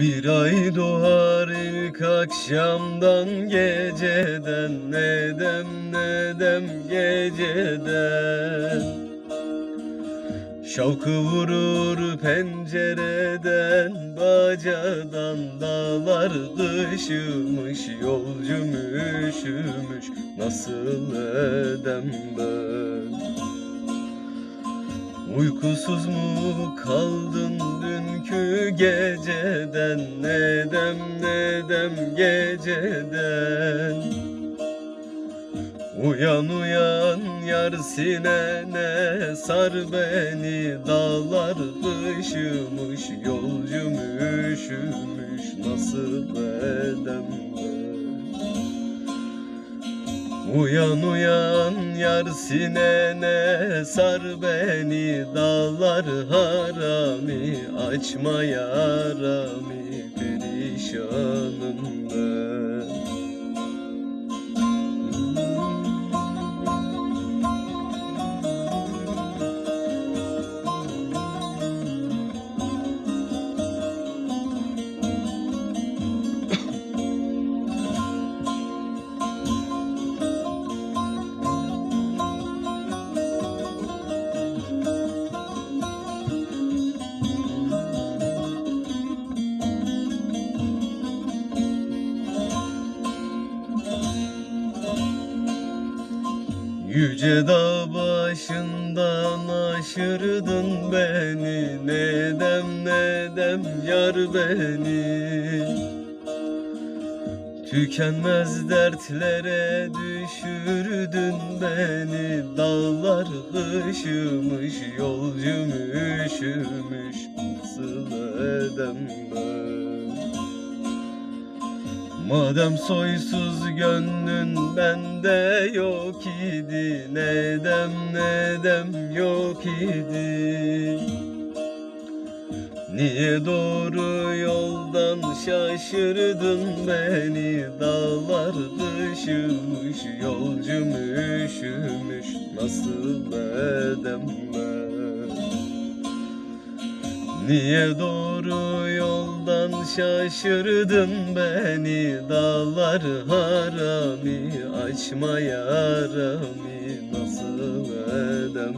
Bir ay doğar ilk akşamdan geceden. Nedem nedem geceden. Şavkı vurur pencereden Bacadan dağlar kışımış Yolcum üşümüş. Nasıl edem ben Uykusuz mu kaldın dünkü geceden? Nedem nedem geceden? Uyan uyan yar sinene sar beni Dağlar kışımış yolcum üşümüş Nasıl edem ben Uyan uyan yar sinene sar beni Dağlar harami açma yarami Perişanım ben Yüce dağ başından aşırdın beni. Nedem nedem yar beni. Tükenmez dertlere düşürdün beni. Dağlar kışımış yolcum üşümüş Nasıl edem ben Madem soysuz gönlün bende yok idi Nedem nedem yok idi? Niye doğru yoldan şaşırdın beni? Dağlar kışımış yolcum üşümüş Nasıl edem ben Niye doğru yoldan şaşırdın beni Dağlar harami açma yarami Nasıl edem